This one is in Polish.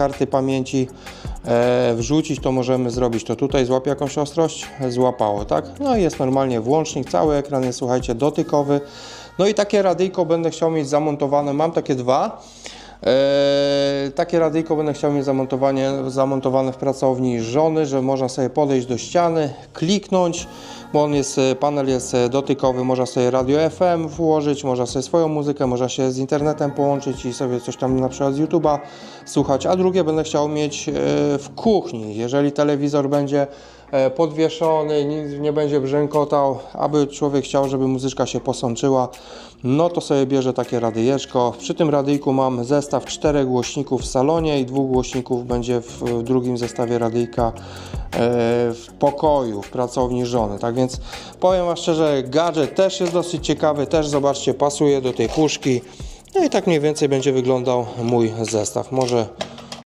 karty pamięci e, wrzucić, to możemy zrobić to tutaj, złapie jakąś ostrość, złapało, tak? No i jest normalnie włącznik, cały ekran jest, słuchajcie, dotykowy. No i takie radyjko będę chciał mieć zamontowane, mam takie dwa. Eee, takie radyjko będę chciał mieć zamontowanie, zamontowane w pracowni żony, że można sobie podejść do ściany, kliknąć, bo on jest, e, panel jest e, dotykowy, można sobie radio FM włożyć, można sobie swoją muzykę, można się z internetem połączyć i sobie coś tam na przykład z YouTube'a słuchać, a drugie będę chciał mieć e, w kuchni, jeżeli telewizor będzie podwieszony, nie będzie brzękotał, aby człowiek chciał, żeby muzyczka się posączyła, no to sobie bierze takie radyjeczko. Przy tym radyjku mam zestaw czterech głośników w salonie i dwóch głośników będzie w, w drugim zestawie radyjka e, w pokoju, w pracowni żony. Tak więc powiem Wam szczerze, gadżet też jest dosyć ciekawy, też zobaczcie, pasuje do tej puszki. No i tak mniej więcej będzie wyglądał mój zestaw. Może